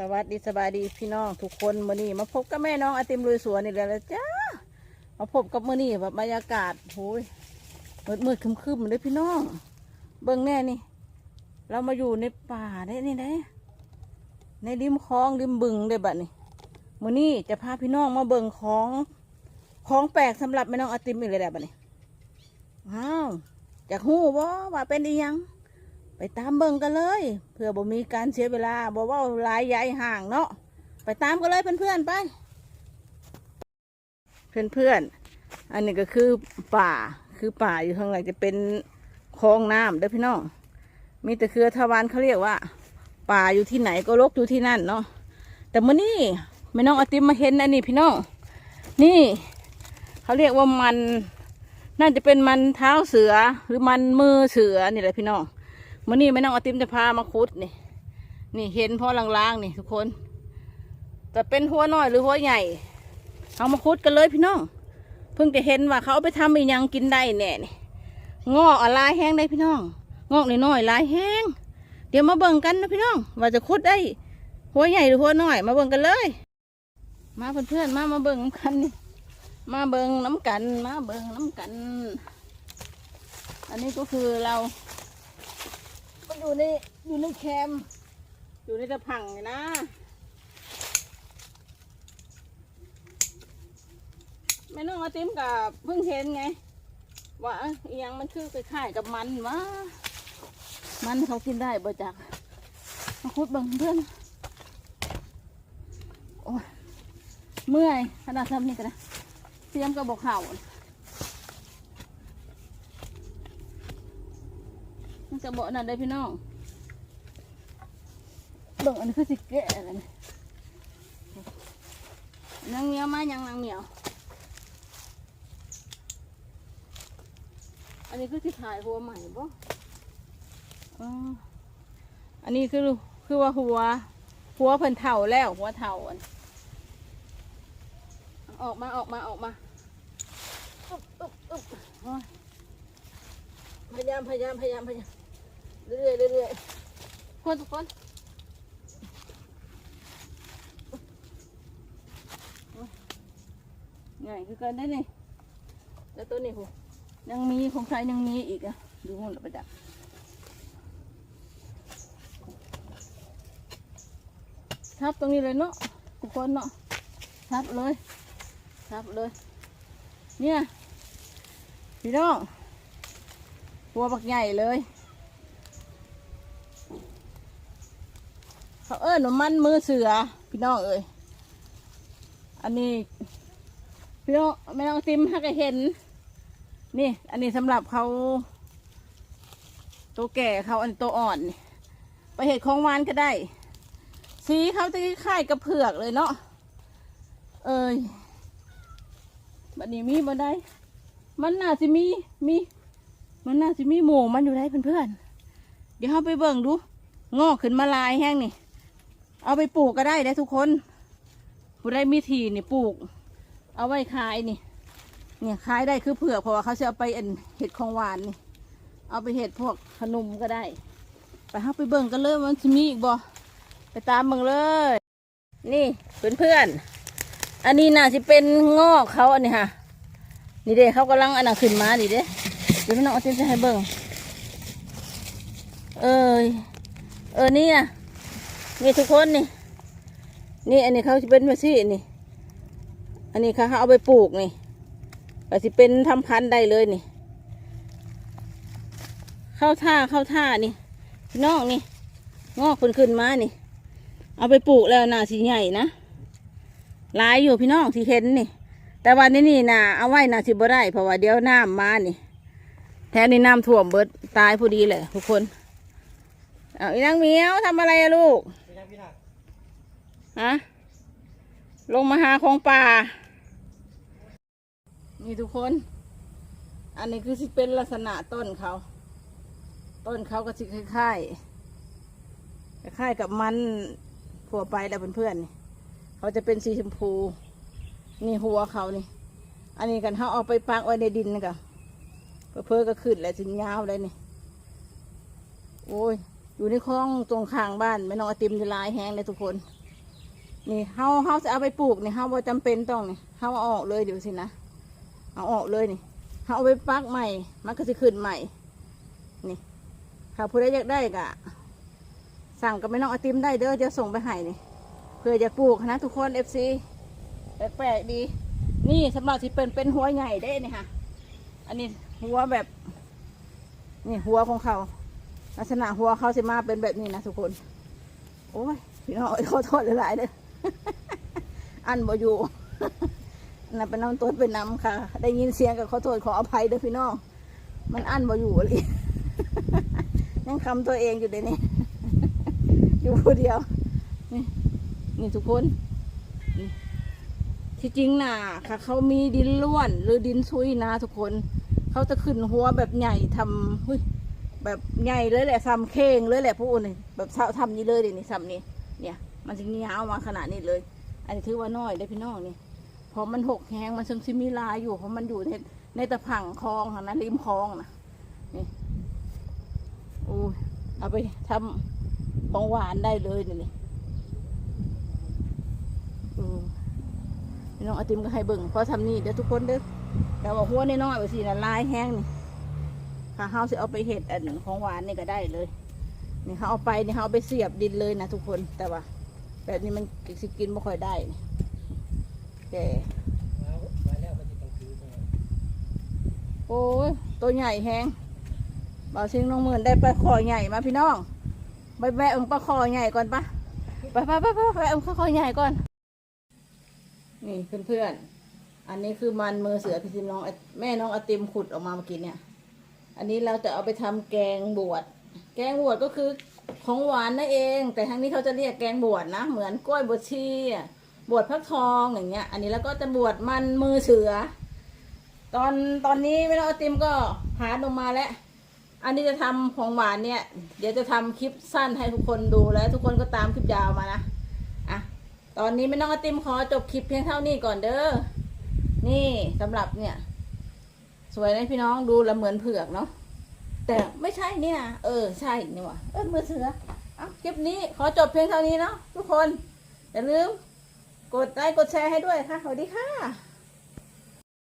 สวัสดีสบายดีพี่น้องทุกคนมื้อนี้มาพบกับแม่น้องไอติมลุยสวนนี่แหละละจ้ามาพบกับมื้อนี้แบบบรรยากาศโอ้ยมืดมืดคึมคึมเลยพี่น้อง เบิ่งแน่นี่ เรามาอยู่ในป่าได้นี่ได้ในริมคลองริมบึงได้บัดนี้มื้อนี้จะพาพี่น้องมาเบิ่งของของแปลกสำหรับแม่น้องไอติมอีกเลยแหละบัดนี้อ้าวอยากหู้บ่ว่าเป็นอีหยัง ไปตามเบิ่งกันเลยเพื่อบ่มีการเสียเวลาบ่ว่าลายยายห่างเนาะไปตามกันเลยเพื่อนๆไป เพื่อนๆอันนี้ก็คือป่าคือป่าอยู่ข้างหลังจะเป็นคลองน้ำเด้อพี่น้องมีแต่เครือทวารเขาเรียกว่า ป่าอยู่ที่ไหนก็รกอยู่ที่นั่นเนาะแต่เมื่อนี้แม่น้องอาติมมาเห็นอันนี้พี่น้องนี่เขาเรียกว่ามันน่าจะเป็นมันเท้าเสือหรือมันมือเสือนี่แหละพี่น้อง มื่อนี้แม่น้องอาติมจะพามาคุดนี่ นี่เห็นพ่อลางๆนี่ทุกคนแต่เป็นหัวน้อยหรือหัวใหญ่ เอามาคุดกันเลยพี่น้อง เพิ่งจะเห็นว่าเขาเอาไปทำอีหยังกินได้แน่นี่งอกอะลายแห้งได้พี่น้อง งอกน้อยๆลายแห้ง เดี๋ยวมาเบิ่งกันนะพี่น้อง ว่าจะคุดได้ หัวใหญ่หรือหัวน้อย มาเบิ่งกันเลย มาเพื่อนๆมามาเบิ่งน้ำกันนี่มาเบิ่งน้ำกัน มาเบิ่งน้ำกัน อันนี้ก็คือเรา อยู่ในอยู่ในแคมอยู่ในตะพังนี่นะแม่น้องอาติมกับเพิ่งเห็นไง ว่าเอ้ยงมันคือคล้ายๆกับมันวะมันเขากินได้บ่จักมาคุดบังเพื่อนโอ้ยเมื่อยขนาดทำนี่กันนะเตรียมกระบอกเข่า มันกระบอกนั่นได้พี่น้องเบิ่งอันนี้คือสิเกะอะไรนี่นางเหนียวมายังนางเหนียว อันนี้คือที่ถ่ายหัวใหม่บ่อ๋ออันนี้คือคือว่าหัว หัวเพิ่นเถ่าแล้วหัวเถ่าอันออกมาออกมาออกมาอึ๊บอึ๊บอึ๊บโอ้ยพยายามพยายามพยายามพยายาม เรื่อยๆเรื่อยๆคนทุกคนง่ายคือกันได้นี่แล้วตัวนี้หัวยังมีของใครยังมีอีกอะดูมันไปดักทับตรงนี้เลยเนาะทุกคนเนาะทับเลยทับเลย เนี่ยพี่น้องหัวบักใหญ่เลย เขาเอิ้นว่ามันมือเสือ พี่น้องเอ้ยอันนี้พี่น้องไม่ต้องติมให้ก็เห็น นี่ อันนี้สำหรับเขาตัวแก่เขาอันตัวอ่อนไปเห็ดของหวานก็ได้ สีเขาจะคล้ายกับเผือกเลยเนาะเอ้ยบัดนี้มีบ่ได้ มันน่าจะมีมี มันน่าจะมีหมูมันอยู่ได้เพื่อนๆเดี๋ยวเราไปเบิ่งดู งอกขึ้นมาลายแห้งนี่ เอาไปปลูกก็ได้ได้ทุกคนผู้ได้มีทีนี่ปลูก เอาไว้ขายนี่ เนี่ยขายได้คือเผือกเพราะว่าเขาจะเอาไปเอ็นเห็ดของหวานนี่ เอาไปเห็ดพวกขนมก็ได้ ไปห้าไปเบิ่งกันเลยว่ามันจะมีอีกบ่ไปตามเบิ่งเลย นี่เพื่อนเพื่อนๆอันนี้น่าจะเป็นงอกเขาอันนี้ค่ะ นี่เด้เขากำลังอันนั้นขึ้นมาดิเด้เดี๋ยวพี่น้องเอาติ้มจะให้เบิ่งเอยเออนี่นะ นี่ทุกคนนี่ นี่อันนี้เขาจะเป็นมาสินี่ อันนี้เขาเอาไปปลูกนี่ก็สิเป็นทำพันธุ์ได้เลยนี่ เข้าท่าเข้าท่านี่พี่น้องนี่ งอกขึ้นขึ้นมานี่ เอาไปปลูกแล้วน่าสีใหญ่นะหลายอยู่พี่น้องที่เห็นนี่ แต่วันนี้นี่น่ะเอาไว้นาสิบ่ได้เพราะว่าเดี๋ยวน้ำมานี่ แถวนี้น้ำท่วมเบิดตายพอดีเลยทุกคน เอาอีนางเมียวทำอะไรลูก ฮะลงมาหาของป่า นี่ทุกคน อันนี้คือสิเป็นลักษณะต้นเขา ต้นเขาก็สิคล้ายๆคล้ายกับมันทั่วไปแล้วเพื่อนๆเขาจะเป็นสีชมพู นี่หัวเขานี่ อันนี้กันเขาเอาไปปักไว้ในดินนะกะเพื่อก็ขึ้นแล้วสิยาวเลยนี่ โอ้ย อยู่ในคลองตรงข้างบ้านไม่น้องติมจะลายแห้งเลยทุกคน นี่เฮาเฮาจะเอาไปปลูกนี่เฮาบ่จำเป็นต้องนี่เฮาเอาออกเลยเดี๋ยวสินะเอาออกเลยนี่เฮาเอาไปปักใหม่ มันก็จะขึ้นใหม่ นี่ถ้าผู้ใดอยากได้ก็สั่งกับแม่น้องไอติมได้เด้อจะส่งไปให้นี่เพื่อจะปลูกนะทุกคนเอฟซีแปลกๆดี นี่สำหรับที่เป็นเป็นหัวใหญ่ได้นี่ค่ะ อันนี้หัวแบบนี่หัวของเขา ลักษณะหัวเขาสิมาเป็นแบบนี้นะทุกคน โอ้ยพี่น้องขอโทษหลายๆเด้อ อันบ่อยู่น่ะเป็นน้ำต้นเป็นน้ำค่ะ ได้ยินเสียงกับขอโทษขออภัยเด้อพี่น้อง มันอันบ่อยู่เลยยังคำตัวเองอยู่เดี๋ยวนี้ อยู่ผู้เดียว นี่นี่ทุกคนที่จริงนะค่ะ เขามีดินล้วนหรือดินซุยนะทุกคน เขาจะขึ้นหัวแบบใหญ่ทำหุ้ยแบบใหญ่เลยแหละซ้ำเข่งเลยแหละพวกนี้แบบทำนี้เลยดินี่ซ้ำนี่เนี่ย มันจะเงี้ยาวมาขนาดนี้เลย อันนี้ถือว่าน้อยได้พี่น้องนี่เพราะมันหกแห้งมันซึมซิมีลายอยู่เพราะมันอยู่ในในตะผังคลองค่ะนะริมคลองนะนี่โอ้ยเอาไปทำของหวานได้เลยนี่นี่อพี่น้องไอติมก็ให้เบิ่งเพราะทำนี่เด้อทุกคนเด้อแต่ว่าหัวน้อยๆไปสินะลายแห้งนี่ถ้าเขาจะเอาไปเห็ดอันของหวานนี่ก็ได้เลย นี่เขาเอาไปนี่เขาเอาไปเสียบดินเลยนะทุกคนแต่ว่า แบบนี้มันสิกินไม่ค่อยได้แต่มามาแล้วมันจะต้องถือมาโอ้ยตัวใหญ่แฮงบ่าวชิงน้องหมื่นได้ปลาคอใหญ่มาพี่น้องไปแวะองปลาคอใหญ่ก่อนปะไปไปไปไปแวะเองปลาคอใหญ่ก่อน นี่เพื่อนๆอันนี้คือมันมือเสือพี่ซิมน้องแม่น้องอติมขุดออกมาเมื่อกี้เนี่ย อันนี้เราจะเอาไปทำแกงบวชแกงบวชก็คือ ของหวานนั่นเอง แต่ทางนี้เขาจะเรียกแกงบวชนะ เหมือนกล้วยบวชชีบวชพระทองอย่างเงี้ย อันนี้แล้วก็จะบวชมันมือเสือ ตอนตอนนี้แม่น้องอติมก็หาลงมาแล้ว อันนี้จะทำของหวานเนี่ย เดี๋ยวจะทำคลิปสั้นให้ทุกคนดูแล้ว ทุกคนก็ตามคลิปยาวมานะอะตอนนี้แม่น้องอติมขอจบคลิปเพียงเท่านี้ก่อนเด้อนี่สำหรับเนี่ย สวยนะพี่น้องดูแล้วเหมือนเผือกเนาะ แต่ไม่ใช่นี่นะเออใช่นี่วะเออมือเสืออะคลิปนี้ขอจบเพียงเท่านี้เนาะทุกคน อย่าลืม กดไลค์กดแชร์ให้ด้วยค่ะสวัสดีค่ะ